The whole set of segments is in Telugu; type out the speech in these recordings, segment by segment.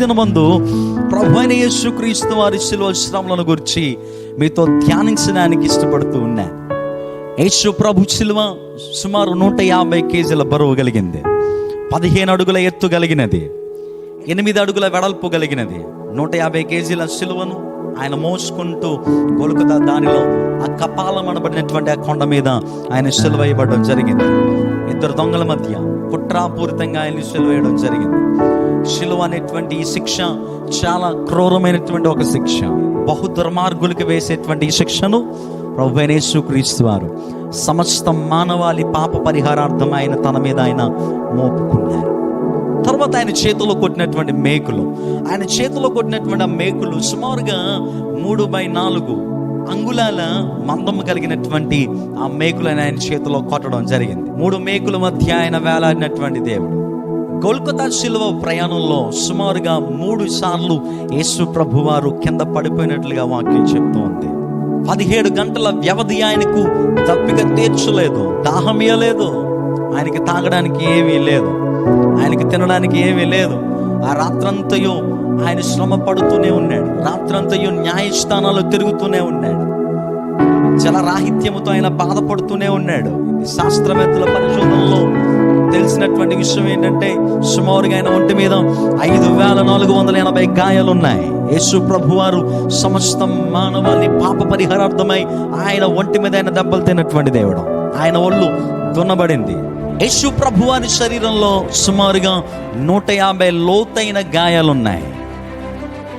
దినమందు ప్రభు అయిన యేసుక్రీస్తు వారి శిలువ శ్రమలను గురించి మీతో ధ్యానించడానికి ఇష్టపడుతూ ఉన్నా యేసు ప్రభు శిలువ సుమారు నూట యాభై కేజీల బరువు కలిగింది. పదిహేను అడుగుల ఎత్తు కలిగినది. ఎనిమిది అడుగుల వెడల్పు కలిగినది. నూట యాభై కేజీల శిలువను ఆయన మోసుకుంటూ గొలుకుతా దానిలో ఆ కపాలం అనబడినటువంటి ఆ కొండ మీద ఆయన సిలువ వేయబడడం జరిగింది. ఇద్దరు దొంగల మధ్య కుట్రాపూరితంగా ఆయన సిలువ వేయడం జరిగింది. శిలువ అనేటువంటి ఈ శిక్ష చాలా క్రూరమైనటువంటి ఒక శిక్ష. బహు దుర్మార్గులకు వేసేటువంటి ఈ శిక్షను ప్రభు క్రీస్తు వారు సమస్త మానవాళి పాప పరిహారార్థం ఆయన తన మీద ఆయన మోపుకున్నారు. తర్వాత ఆయన చేతిలో కొట్టినటువంటి మేకులు. ఆయన చేతిలో కొట్టినటువంటి ఆ మేకులు సుమారుగా మూడు బై నాలుగు అంగుళాల మందము కలిగినటువంటి ఆ మేకులను ఆయన చేతిలో కొట్టడం జరిగింది. మూడు మేకుల మధ్య ఆయన వేలాడినటువంటి దేవుడు. కోల్కతా శిలువ ప్రయాణంలో సుమారుగా మూడు సార్లు యేసు ప్రభు వారు కింద పడిపోయినట్లుగా వాక్యం చెప్తూ ఉంది. పదిహేడు గంటల వ్యవధి ఆయనకు తప్పిక తీర్చలేదు దాహమియలేదు ఆయనకి తాగడానికి ఏమీ లేదు ఆయనకి తినడానికి ఏమీ లేదు. ఆ రాత్రంతయు ఆయన శ్రమ పడుతూనే ఉన్నాడు రాత్రంతయు న్యాయస్థానాలు తిరుగుతూనే ఉన్నాడు. జలరాహిత్యముతో ఆయన బాధపడుతూనే ఉన్నాడు. శాస్త్రవేత్తల పరిశోధనలో తెలిసినటువంటి విషయం ఏంటంటే సుమారుగా ఆయన ఒంటి మీద ఐదు వేల నాలుగు వందల ఎనభై గాయాలు ఉన్నాయి యేసు ప్రభు వారు సమస్త మానవాన్ని పాప పరిహారార్థమై ఆయన ఒంటి మీద ఆయన దెబ్బలు తిన్నటువంటి దేవుడు. ఆయన ఒళ్ళు దున్నబడింది. యేసు ప్రభు వారి శరీరంలో సుమారుగా నూట యాభై లోతైన గాయాలున్నాయి.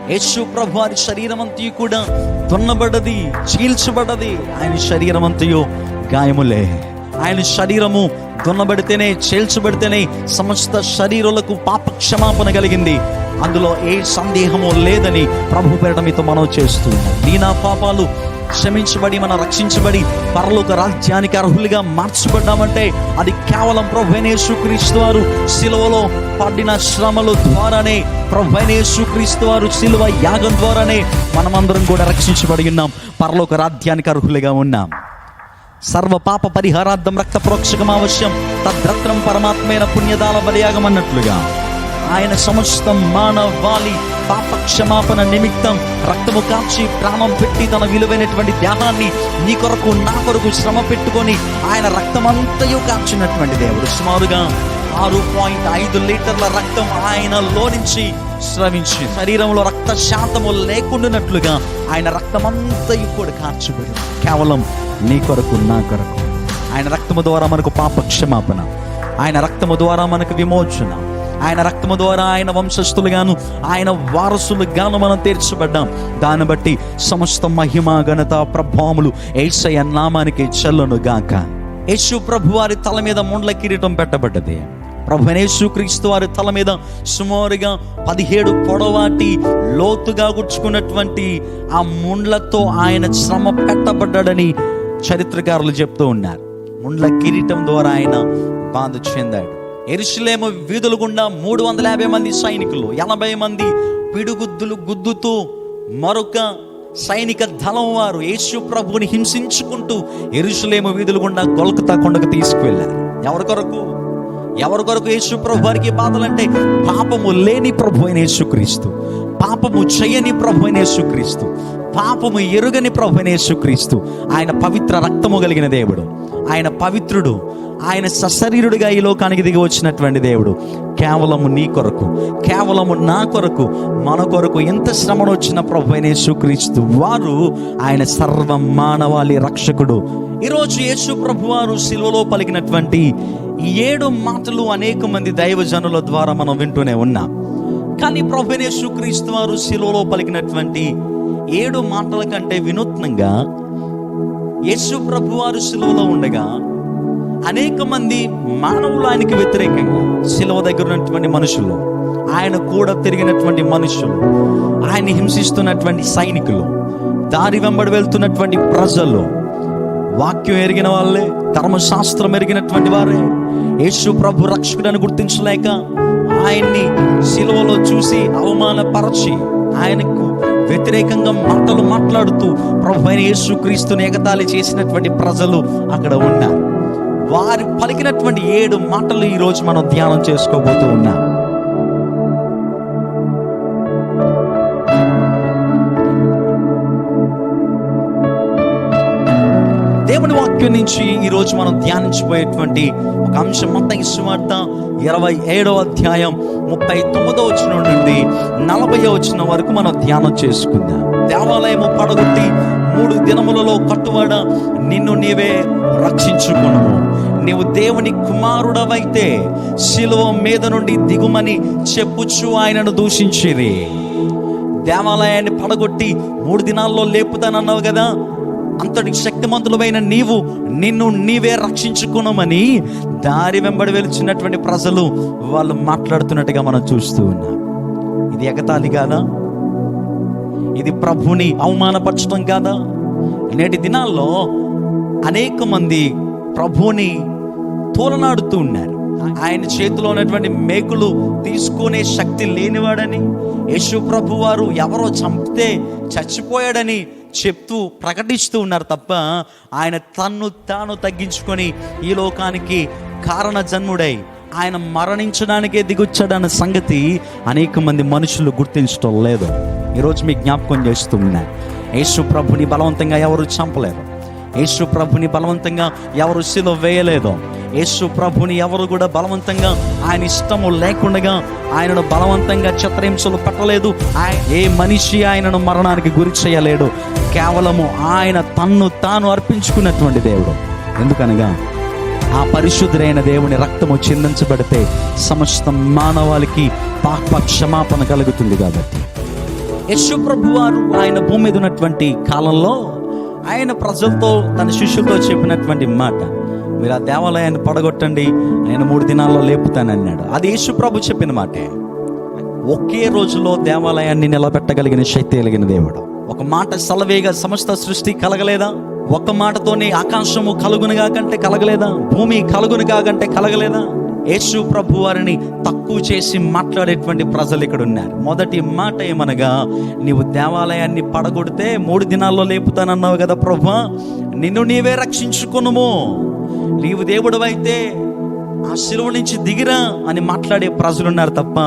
యేసు ప్రభు వారి శరీరం అంతయు కూడా దున్నబడది చీల్చబడది. ఆయన శరీరం అంతయు గాయములే. ఆయన శరీరము దున్నబడితేనే చేల్చబడితేనే సమస్త శరీరులకు పాప క్షమాపణ కలిగింది. అందులో ఏ సందేహము లేదని ప్రభు పేరట మీతో మనం చేస్తూ నీ నా పాపాలు క్షమించబడి మన రక్షించబడి పరలోక రాజ్యానికి అర్హులుగా మార్చబడ్డామంటే అది కేవలం ప్రభునేసుక్రీస్తు వారు సిలువలో పడిన శ్రమల ద్వారానే ప్రభునేసుక్రీస్తు వారు సిలువ యాగం ద్వారానే మనమందరం కూడా రక్షించబడి ఉన్నాం. పరలోక రాజ్యానికి అర్హులుగా ఉన్నాం. సర్వ పాప పరిహారార్థం రక్త ప్రోక్షకం అవశ్యం తద్రత్నం పరమాత్మైన పుణ్యదాల బలియాగం అన్నట్లుగా. ఆయన సమస్తం మానవాళి పాప క్షమాపణ నిమిత్తం రక్తము కాచి ప్రాణం పెట్టి తన విలువైనటువంటి దేహాన్ని నీ కొరకు నా కొరకు శ్రమ పెట్టుకొని ఆయన రక్తమంతయు కాచినటువంటి దేవుడు. సుమారుగా ఆరు పాయింట్ ఐదు లీటర్ల రక్తం ఆయనలో నుంచి స్రవించి శరీరంలో రక్త శాతము లేకుండానట్లుగా ఆయన రక్తమంతా ఇప్పుడు కార్చబడి కేవలం నీ కొరకు నా కొరకు. ఆయన రక్తము ద్వారా మనకు పాప క్షమాపణ ఆయన రక్తము ద్వారా మనకు విమోచన. ఆయన రక్తము ద్వారా ఆయన వంశస్థులుగాను ఆయన వారసులుగాను మనం తీర్చబడ్డాం. దాన్ని బట్టి సమస్త మహిమ ఘనత ప్రభావములు ఏసయ్య నామానికి చెల్లును గాక యేసు ప్రభు వారి తల మీద ముండ్ల కిరీటం పెట్టబడ్డది. ప్రభు క్రీస్తు వారి తల మీద సుమారుగా పదిహేడు పొడవాటి లోతుగా గుచ్చుకున్నటువంటి ఆ ముండ్లతో ఆయన శ్రమ పెట్టబడ్డాడని చరిత్రకారులు చెప్తూ ఉన్నారు. ముండ్ల కిరీటం ద్వారా ఆయన బాధ చెందాడు. ఎరుసలేము వీధుల గుండా మూడు వందల యాభై మంది సైనికులు ఎనభై మంది పిడుగుద్దులు గుద్దుతూ మరొక సైనిక దళం వారు యేసు ప్రభుని హింసించుకుంటూ ఎరుసలేము వీధుల గుండా గొల్కతా కొండకు తీసుకువెళ్ళారు. ఎవరి కొరకు? ఎవరి కొరకు యేసు ప్రభు వారికి బాధలంటే పాపము లేని ప్రభు అయిన యేసుక్రీస్తు పాపము చేయని ప్రభు అయిన యేసుక్రీస్తు పాపము ఎరుగని ప్రభు అయిన యేసుక్రీస్తు. ఆయన పవిత్ర రక్తము కలిగిన దేవుడు. ఆయన పవిత్రుడు. ఆయన సశరీరుడిగా ఈ లోకానికి దిగి వచ్చినటువంటి దేవుడు. కేవలము నీ కొరకు కేవలము నా కొరకు మన కొరకు ఎంత శ్రమను వచ్చిన ప్రభు అయిన యేసుక్రీస్తు వారు ఆయన సర్వ మానవాళి రక్షకుడు. ఈరోజు యేసు ప్రభు వారు శిలువలో పలికినటువంటి ఈ ఏడు మాటలు అనేక మంది దైవజనుల ద్వారా మనం వింటూనే ఉన్నాం. కానీ ప్రభుని అయిన యేసుక్రీస్తు వారు శిలువలో పలికినటువంటి ఏడు మాటల కంటే వినూత్నంగా యేసు ప్రభు వారు శిలువలో ఉండగా అనేక మంది మానవులు ఆయనకి వ్యతిరేకంగా శిలువ దగ్గర ఉన్నటువంటి మనుషులు ఆయన కూడా తిరిగినటువంటి మనుషులు ఆయన హింసిస్తున్నటువంటి సైనికులు దారి వెంబడి వెళ్తున్నటువంటి ప్రజలు వాక్యం ఎరిగిన వాళ్ళే ధర్మశాస్త్రం ఎరిగినటువంటి వారే యేసు ప్రభు రక్షకుడని గుర్తించలేక ఆయన్ని శిలువలో చూసి అవమానపరచి ఆయనకు వ్యతిరేకంగా మాటలు మాట్లాడుతూ ప్రభు అయిన యేసు క్రీస్తుని ఎగతాళి చేసినటువంటి ప్రజలు అక్కడ ఉన్నారు. వారు పలికినటువంటి ఏడు మాటలు ఈరోజు మనం ధ్యానం చేసుకోబోతూ ఉన్నాం. దేవుని వాక్యం నుంచి ఈరోజు మనం ధ్యానించబోయేటువంటి ఒక అంశం మొత్తం ఇష్టమార్త ఇరవై ఏడవ అధ్యాయం ముప్పై తొమ్మిదో వచ్చిన నుండి నలభై వచ్చిన వరకు మనం ధ్యానం చేసుకుందాం. దేవాలయము పడగొట్టి మూడు దినములలో కట్టుబడ నిన్ను నీవే రక్షించుకును నీవు దేవుని కుమారుడవైతే శిలువ మీద నుండి దిగుమని చెప్పుచు ఆయనను దూషించేది దేవాలయాన్ని పడగొట్టి మూడు దినాల్లో లేపుతానన్నావు కదా? అంతటి శక్తిమంతులమైన నీవు నిన్ను నీవే రక్షించుకున్నామని దారి వెంబడి వెలుచున్నటువంటి ప్రజలు వాళ్ళు మాట్లాడుతున్నట్టుగా మనం చూస్తూ ఉన్నాం. ఇది ఎగతాళి కాదా? ఇది ప్రభుని అవమానపరచడం కాదా? నేటి దినాల్లో అనేక మంది ప్రభుని తోలనాడుతూ ఉన్నారు. ఆయన చేతిలో ఉన్నటువంటి మేకులు తీసుకునే శక్తి లేనివాడని యేసు ప్రభు వారు ఎవరో చంపితే చచ్చిపోయాడని చెప్తూ ప్రకటిస్తూ ఉన్నారు తప్ప ఆయన తన్ను తాను తగ్గించుకొని ఈ లోకానికి కారణ జన్ముడై ఆయన మరణించడానికే దిగొచ్చాడన్న సంగతి అనేక మంది మనుషులు గుర్తించడం లేదు. ఈరోజు మీ జ్ఞాపకం చేస్తున్నా. యేసు ప్రభుని బలవంతంగా ఎవరు చంపలేరు? యేసు ప్రభుని బలవంతంగా ఎవరు శిలో వేయలేదు? యేసు ప్రభుని ఎవరు కూడా బలవంతంగా ఆయన ఇష్టము లేకుండా ఆయనను బలవంతంగా చిత్రహింసలు పెట్టలేదు. ఏ మనిషి ఆయనను మరణానికి గురి చేయలేడు. కేవలము ఆయన తన్ను తాను అర్పించుకున్నటువంటి దేవుడు. ఎందుకనగా ఆ పరిశుద్ధుడైన దేవుని రక్తము చిందించబడితే సమస్త మానవాళికి పాప క్షమాపణ కలుగుతుంది కాబట్టి. యశు ప్రభు వారు ఆయన భూమి మీద ఉన్నటువంటి కాలంలో ఆయన ప్రజలతో తన శిష్యులతో చెప్పినటువంటి మాట మీరు ఆ దేవాలయాన్ని పడగొట్టండి నేను మూడు దినాల్లో లేపుతానన్నాడు. అది యేసు ప్రభు చెప్పిన మాటే. ఒకే రోజులో దేవాలయాన్ని నిలబెట్టగలిగిన శక్తి కలిగిన దేవుడు. ఒక మాట సలవేగా సమస్త సృష్టి కలగలేదా? ఒక్క మాటతోనే ఆకాశము కలుగునుగా కంటే కలగలేదా? భూమి కలుగునుగా కంటే కలగలేదా? యేసు ప్రభు వారిని తక్కువ చేసి మాట్లాడేటువంటి ప్రజలు ఇక్కడ ఉన్నారు. మొదటి మాట ఏమనగా నీవు దేవాలయాన్ని పడగొడితే మూడు దినాల్లో లేపుతానన్నావు కదా ప్రభు నిన్ను నీవే రక్షించుకునుము. నీవు దేవుడు అయితే ఆ శిలువ నుంచి దిగిరా అని మాట్లాడే ప్రజలు ఉన్నారు తప్ప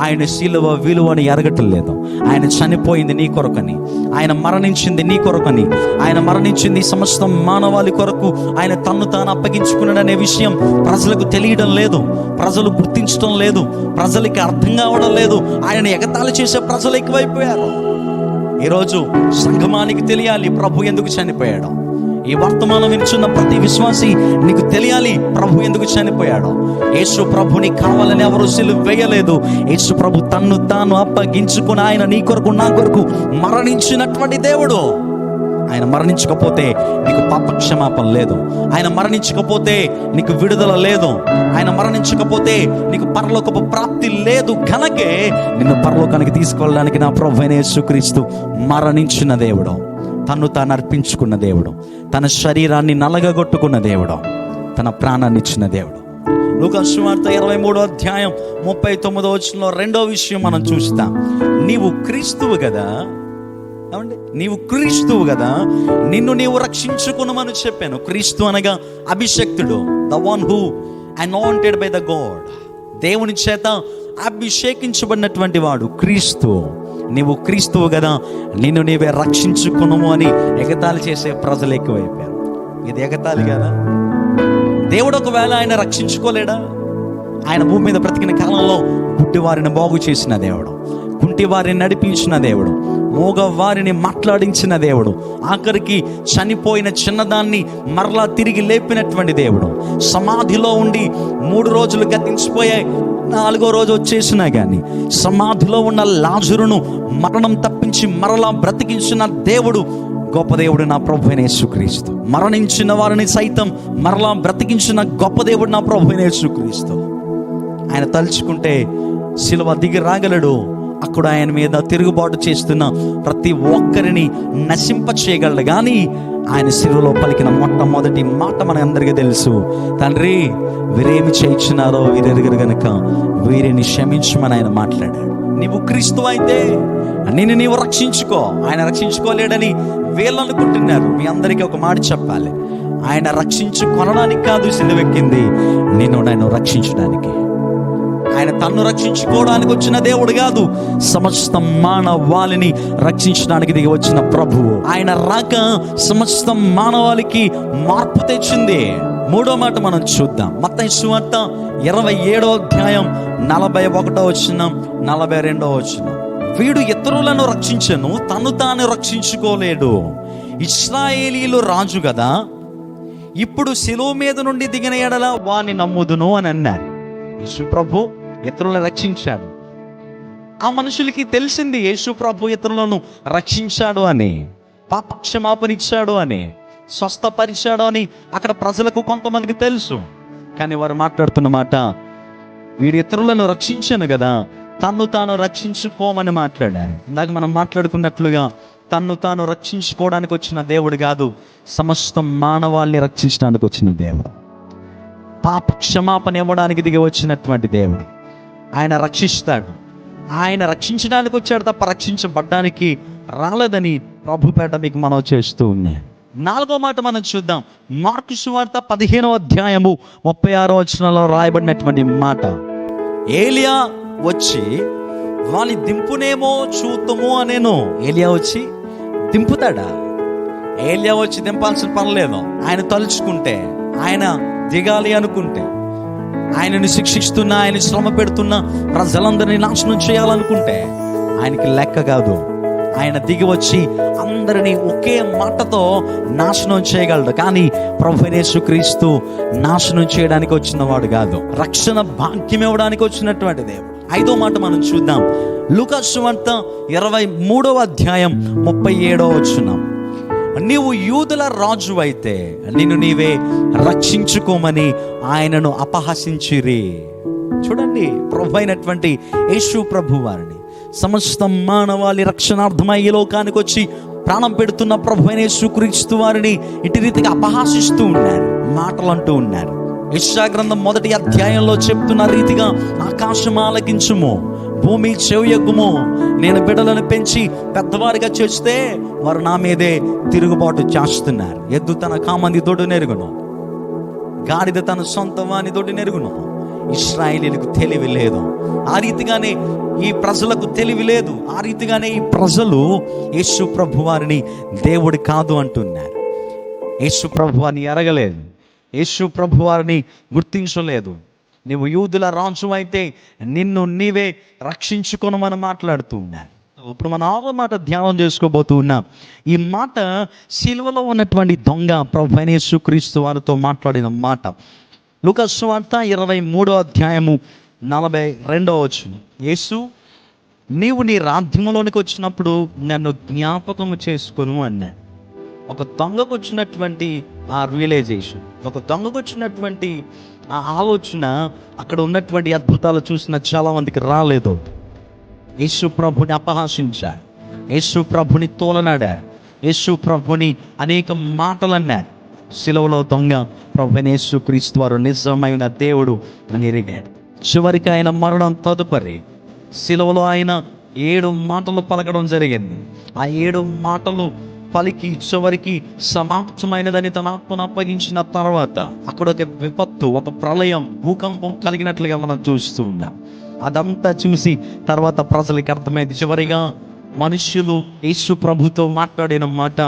ఆయన శిలువ విలువని ఎరగటం లేదు. ఆయన చనిపోయింది నీ కొరకని ఆయన మరణించింది నీ కొరకని ఆయన మరణించింది సమస్త మానవాళి కొరకు ఆయన తన్ను తాను అప్పగించుకున్నాడనే విషయం ప్రజలకు తెలియడం లేదు ప్రజలు గుర్తించడం లేదు ప్రజలకి అర్థం కావడం లేదు. ఆయన ఎగతాళి చేసే ప్రజలు ఎక్కువైపోయారు. ఈరోజు సంగమానికి తెలియాలి ప్రభు ఎందుకు చనిపోయాడు. ఈ వర్తమానం వినిచున్న ప్రతి విశ్వాసి నీకు తెలియాలి ప్రభు ఎందుకు చనిపోయాడు. యేసు ప్రభుని కావాలని ఎవరు సిలువ వేయలేదు. యేసు ప్రభు తన్ను తాను అప్పగించుకుని ఆయన నీ కొరకు నా కొరకు మరణించినటువంటి దేవుడు. ఆయన మరణించకపోతే నీకు పాపక్షమాపణ లేదు. ఆయన మరణించకపోతే నీకు విడుదల లేదు. ఆయన మరణించకపోతే నీకు పరలోకపు ప్రాప్తి లేదు కనుకే నిన్ను పరలోకానికి తీసుకెళ్ళడానికి నా ప్రభు అయిన యేసుక్రీస్తు మరణించిన దేవుడు. తన్ను తాను అర్పించుకున్న దేవుడు. తన శరీరాన్ని నలగగొట్టుకున్న దేవుడు. తన ప్రాణాన్ని ఇచ్చిన దేవుడు. లూకాసువార్త ఇరవై మూడో అధ్యాయం ముప్పై తొమ్మిదో వచ్చినలో రెండో విషయం మనం చూస్తాం. నీవు క్రీస్తువు కదా. ఏమండి? నీవు క్రీస్తువు కదా. నిన్ను నీవు రక్షించుకునమని చెప్పాను. క్రీస్తు అనగా అభిషక్తుడు. The one who anointed by the God దేవుని చేత అభిషేకించబడినటువంటి వాడు క్రీస్తు. నీవు క్రీస్తువు కదా నిన్ను నీవే రక్షించుకున్నాము అని ఎగతాళి చేసే ప్రజలు ఎక్కువైపోయారు. ఇది ఎగతాళి కదా? దేవుడు ఒకవేళ ఆయన రక్షించుకోలేడా? ఆయన భూమి మీద బ్రతికిన కాలంలో గుడ్డివారిని బాగు చేసిన దేవుడు కుంటివారిని నడిపించిన దేవుడు మూగవారిని మాట్లాడించిన దేవుడు. ఆఖరికి చనిపోయిన చిన్నదాన్ని మరలా తిరిగి లేపినటువంటి దేవుడు. సమాధిలో ఉండి మూడు రోజులు గతించిపోయాయి నాలుగో రోజు వచ్చేసినా కానీ సమాధిలో ఉన్న లాజురును మరణం తప్పించి మరలా బ్రతికించిన దేవుడు గొప్ప దేవుడు నా ప్రభు సుక్రీస్తు యేసుక్రీస్తు. మరణించిన వారిని సైతం మరలా బ్రతికించిన గొప్ప దేవుడు నా ప్రభు అయిన యేసుక్రీస్తు. ఆయన తలుచుకుంటే శిలువ దిగి రాగలడు. అక్కడ ఆయన మీద తిరుగుబాటు చేస్తున్న ప్రతి ఒక్కరిని నశింప చేయగలడు కానీ ఆయన శిలువలో పలికిన మొట్టమొదటి మాట మన అందరికీ తెలుసు. తండ్రి వీరేమి చేయించినారో వీరెరుగురు గనుక వీరిని క్షమించమని ఆయన మాట్లాడాడు. నీవు క్రీస్తు అయితే నిన్ను నీవు రక్షించుకో. ఆయన రక్షించుకోలేడని వీళ్ళు అనుకుంటున్నారు మీ అందరికీ ఒక మాట చెప్పాలి. ఆయన రక్షించుకొనడానికి కాదు సిలువెక్కింది నిన్ను నేను రక్షించడానికి. ఆయన తన్ను రక్షించుకోవడానికి వచ్చిన దేవుడు కాదు సమస్త మానవాళిని రక్షించడానికి దిగి వచ్చిన ప్రభువు. ఆయన రాక సమస్త మానవాళికి మార్పు తెచ్చింది. మూడో మాట మనం చూద్దాం. మత సువార్త ఇరవై ఏడో అధ్యాయం నలభై ఒకటో వచ్చిన నలభై రెండో వచ్చిన వీడు ఇతరులను రక్షించను తను తాను రక్షించుకోలేడు. ఇస్రాయేలీలు రాజు కదా ఇప్పుడు శిలువ మీద నుండి దిగిన ఎడల వాని నమ్ముదును అని అన్నారు. యేసు ప్రభు ఇతరులను రక్షించాడు. ఆ మనుషులకి తెలిసింది యేసు ప్రభు ఇతరులను రక్షించాడు అని పాపక్షమాపణ ఇచ్చాడు అని స్వస్థపరిచాడు అని అక్కడ ప్రజలకు కొంతమందికి తెలుసు. కానీ వారు మాట్లాడుతున్న మాట వీడు ఇతరులను రక్షించాను కదా తన్ను తాను రక్షించుకోమని మాట్లాడారు. ఇందాక మనం మాట్లాడుకున్నట్లుగా తన్ను తాను రక్షించుకోవడానికి వచ్చిన దేవుడు కాదు సమస్త మానవాల్ని రక్షించడానికి వచ్చిన దేవుడు. పాప క్షమాపణ ఇవ్వడానికి దిగి వచ్చినటువంటి దేవుడు. ఆయన రక్షిస్తాడు. ఆయన రక్షించడానికి వచ్చాడు తప్ప రక్షించబడ్డానికి రాలేదని ప్రభుపేట మీకు మనం చేస్తూ ఉన్నాయి నాలుగో మాట మనం చూద్దాం. మార్కు సువార్త పదిహేనో అధ్యాయము ముప్పై ఆరో వచనంలో రాయబడినటువంటి మాట. ఏలియా వచ్చి వాని దింపునేమో చూతుము అనేను. ఏలియా వచ్చి దింపుతాడా? ఏలియా వచ్చి దింపాల్సిన పని లేదు. ఆయన తలుచుకుంటే ఆయన దిగాలి అనుకుంటే ఆయనను శిక్షిస్తున్నా ఆయన శ్రమ పెడుతున్నా ప్రజలందరినీ నాశనం చేయాలనుకుంటే ఆయనకి లెక్క కాదు. ఆయన దిగి వచ్చి అందరినీ ఒకే మాటతో నాశనం చేయగలడు. కానీ ప్రభునేసు క్రీస్తు నాశనం చేయడానికి వచ్చిన వాడు కాదు. రక్షణ భాగ్యం ఇవ్వడానికి వచ్చినటువంటి దేవుడు. ఐదో మాట మనం చూద్దాం. లూకాసు వార్త ఇరవై మూడవ అధ్యాయం ముప్పై ఏడవ వచ్చున్నాం నీవు యూదుల రాజు అయితే నిన్ను నీవే రక్షించుకోమని ఆయనను అపహసించిరి. చూడండి ప్రభు అయినటువంటి యేసు ప్రభు వారిని. సమస్త మానవాళి రక్షణార్థమై ఈ లోకానికి వచ్చి ప్రాణం పెడుతున్న ప్రభు అయిన యేసుక్రీస్తు వారిని ఇటు రీతిగా అపహాసిస్తూ ఉన్నారు మాటలు అంటూ ఉన్నారు. యెషయా గ్రంథం మొదటి అధ్యాయంలో చెప్తున్న రీతిగా ఆకాశం ఆలకించుము. భూమి చెవియగ్గుము నేను బిడ్డలను పెంచి పెద్దవారిగా చేస్తే వారు నా మీదే తిరుగుబాటు చేస్తున్నారు. ఎద్దు తన కామంది దొడ్డు నెరుగును. గాడిద తన సొంత వాని నెరుగును. ఇస్రాయేలీలకు తెలివి లేదు. ఆ రీతిగానే ఈ ప్రజలకు తెలివి లేదు. ఆ రీతిగానే ఈ ప్రజలు యేసు ప్రభు వారిని దేవుడు కాదు అంటున్నారు. యేసు ప్రభు వారిని ఎరగలేదు. యేసు ప్రభు వారిని గుర్తించలేదు. నువ్వు యూదుల రాజు అయితే నిన్ను నీవే రక్షించుకొనమని మాట్లాడుతూ ఉన్నాను. ఇప్పుడు మనం ఆరో మాట ధ్యానం చేసుకోబోతూ ఉన్నాం. ఈ మాట సిలువలో ఉన్నటువంటి దొంగ ప్రభు క్రీస్తు వారితో మాట్లాడిన మాట. లుకస్వార్త ఇరవై మూడో అధ్యాయము నలభై రెండో వచ్చిన యేసు నీవు నీ రాజ్యంలోనికి వచ్చినప్పుడు నన్ను జ్ఞాపకము చేసుకును అన్నా ఒక దొంగకు వచ్చినటువంటి ఆ రియలైజేషన్ ఒక దొంగకు వచ్చినటువంటి ఆ ఆలోచన అక్కడ ఉన్నటువంటి అద్భుతాలు చూసిన చాలా మందికి రాలేదు. యేసు ప్రభుని అపహాసించా యేసు ప్రభుని తోలనాడా యేసు ప్రభుని అనేక మాటలు అన్నాడు సిలువలో దొంగ ప్రభుని యేసు క్రీస్తు వారు నిజమైన దేవుడు అని ఎరిగాడు చివరికి ఆయన మరణం తదుపరి సిలువలో ఆయన ఏడు మాటలు పలకడం జరిగింది. ఆ ఏడు మాటలు పలికి చివరికి సమాప్తమైనదని తన ఆత్మను అప్పగించిన తర్వాత అక్కడ ఒక విపత్తు ఒక ప్రళయం భూకంపం కలిగినట్లుగా మనం చూస్తూ ఉన్నాం. అదంతా చూసి తర్వాత ప్రజలకి అర్థమైంది. చివరిగా మనుష్యులు యేసు ప్రభుతో మాట్లాడిన మాట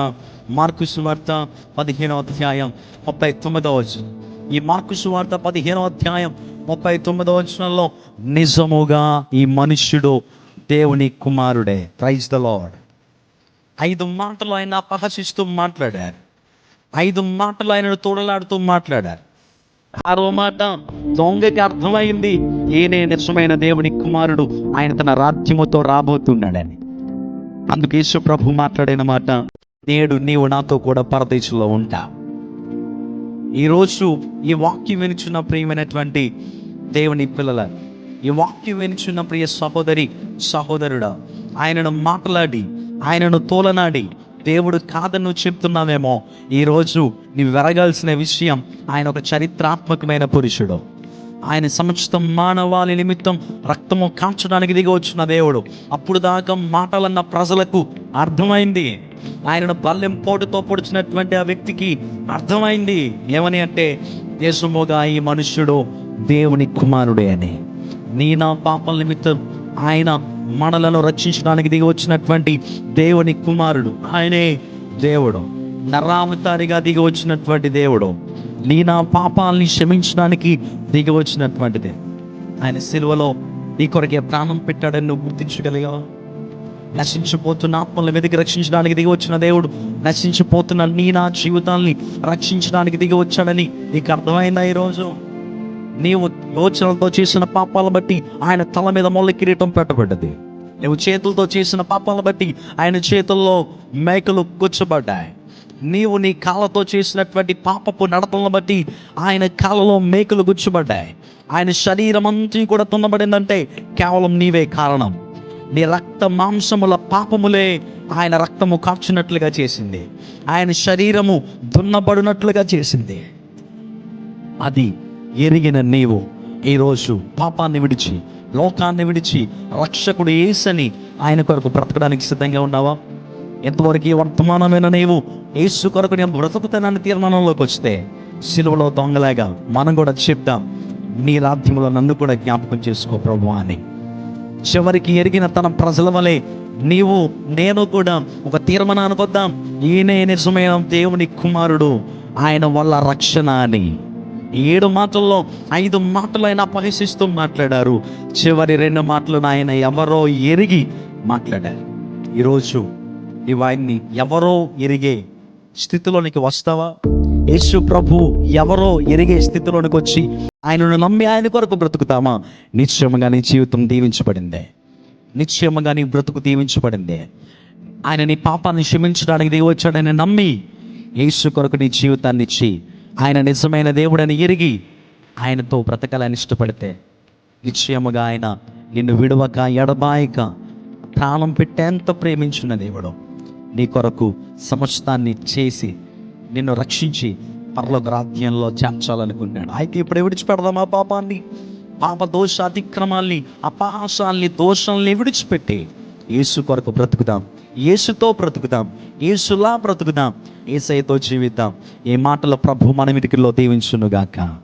మార్కు సువార్త పదిహేనవ అధ్యాయం ముప్పై తొమ్మిదవ వచనం. ఈ మార్కు సువార్త పదిహేనవ అధ్యాయం ముప్పై తొమ్మిదవ వచనంలో నిజముగా ఈ మనుష్యుడు దేవుని కుమారుడే. Praise the Lord. ఐదు మాటలు ఆయన అపహసిస్తూ మాట్లాడారు. ఐదు మాటలు ఆయనను తోడలాడుతూ మాట్లాడారు. ఆరో మాట దొంగకి అర్థమైంది ఈయనే నిజమైన దేవుని కుమారుడు ఆయన తన రాజ్యముతో రాబోతున్నాడని. అందుకు యేసు ప్రభు మాట్లాడిన మాట నేడు నీవు నాతో కూడా పరదేశంలో ఉంటా. ఈరోజు ఈ వాక్యం వినిచున్న ప్రియమైనటువంటి దేవుని పిల్లల ఈ వాక్యం వినిచున్న ప్రియ సహోదరి సహోదరుడా ఆయనను మాట్లాడి ఆయనను తోలనాడి దేవుడు కాదని చెప్తున్నావేమో. ఈరోజు నీవు వెరగాల్సిన విషయం ఆయన ఒక చరిత్రాత్మకమైన పురుషుడు. ఆయన సమస్త మానవాళి నిమిత్తం రక్తము కాల్చడానికి దిగి వచ్చిన దేవుడు. అప్పుడు దాకా మాటలన్న ప్రజలకు అర్థమైంది. ఆయనను బల్లెం పోటుతో పొడిచినటువంటి ఆ వ్యక్తికి అర్థమైంది. ఏమని అంటే దేశముగా ఈ మనుష్యుడు దేవుని కుమారుడే అని. నీ నా పాపల నిమిత్తం ఆయన మనలను రక్షించడానికి దిగి వచ్చినటువంటి దేవుని కుమారుడు. ఆయనే దేవుడు. నరావతారిగా దిగి వచ్చినటువంటి దేవుడు. నీ నా పాపాలని క్షమించడానికి దిగి వచ్చినటువంటిది. ఆయన సిలువలో నీ కొరకే ప్రాణం పెట్టాడని నువ్వు గుర్తించగలిగా నశించిపోతున్న ఆత్మల మీదకి రక్షించడానికి దిగి వచ్చిన దేవుడు నశించిపోతున్న నీ నా జీవితాల్ని రక్షించడానికి దిగి వచ్చాడని నీకు అర్థమైందా ఈరోజు? నీవు యోచనలతో చేసిన పాపాలను బట్టి ఆయన తల మీద మొల్ల కిరీటం పెట్టబడ్డది. నీవు చేతులతో చేసిన పాపాలను బట్టి ఆయన చేతుల్లో మేకలు కూర్చోబడ్డాయి. నీవు నీ కాళ్ళతో చేసినటువంటి పాపపు నడతలను బట్టి ఆయన కాళ్ళలో మేకలు గుచ్చబడ్డాయి ఆయన శరీరం అంతా కూడా తున్నబడిందంటే కేవలం నీవే కారణం. నీ రక్త మాంసముల పాపములే ఆయన రక్తము కార్చినట్లుగా చేసింది. ఆయన శరీరము దున్నబడినట్లుగా చేసింది. అది ఎరిగిన నీవు ఈరోజు పాపాన్ని విడిచి లోకాన్ని విడిచి రక్షకుడు ఏసని ఆయన కొరకు బ్రతకడానికి సిద్ధంగా ఉన్నావా? ఎంతవరకు ఈ వర్తమానమైన నీవు ఏసు కొరకు నేను బ్రతుకుతానని తీర్మానంలోకి వస్తే సిలువలో దొంగలాగా మనం కూడా చెప్దాం. నీ రాజ్యంలో నన్ను కూడా జ్ఞాపకం చేసుకో ప్రభు అని. చివరికి ఎరిగిన తన ప్రజల వలె నీవు నేను కూడా ఒక తీర్మానానికి వద్దాం. ఈయనే నిజమైన దేవుని కుమారుడు. ఆయన వల్ల రక్షణ అని. ఏడు మాటల్లో ఐదు మాటలు ఆయన అపహసిస్తూ మాట్లాడారు. చివరి రెండు మాటలు ఆయన ఎవరో ఎరిగి మాట్లాడారు. ఈరోజు నీవు ఆయన్ని ఎవరో ఎరిగే స్థితిలోనికి వస్తావా? యేసు ప్రభు ఎవరో ఎరిగే స్థితిలోనికి వచ్చి ఆయనను నమ్మి ఆయన కొరకు బ్రతుకుతామా? నిశ్చయముగా నీ జీవితం దీవించబడిందే. నిశ్చయముగా నీ బ్రతుకు దీవించబడిందే. ఆయన నీ పాపాన్ని క్షమించడానికి దిగి వచ్చాడని నమ్మి యేసు కొరకు నీ జీవితాన్ని ఇచ్చి ఆయన నిజమైన దేవుడని ఎరిగి ఆయనతో బ్రతకాలని ఇష్టపడితే నిశ్చయముగా ఆయన నిన్ను విడవక ఎడబాయక ప్రాణం పెట్టేంత ప్రేమించిన దేవుడు. నీ కొరకు సమస్తాన్ని చేసి నిన్ను రక్షించి పరలోక గ్రాధ్యంలో చేర్చాలనుకున్నాడు. అయితే ఇప్పుడు విడిచిపెడదామా పాపాన్ని. పాప దోష అతిక్రమాల్ని అపహాసాల్ని దోషాల్ని విడిచిపెట్టి యేసు కొరకు బ్రతుకుదాం. యేసుతో బ్రతుకుదాం. యేసులా బ్రతుకుదాం. ఏసైతో జీవిద్దాం. ఏ మాటల ప్రభు మన విడికిలో దీవించునుగాక.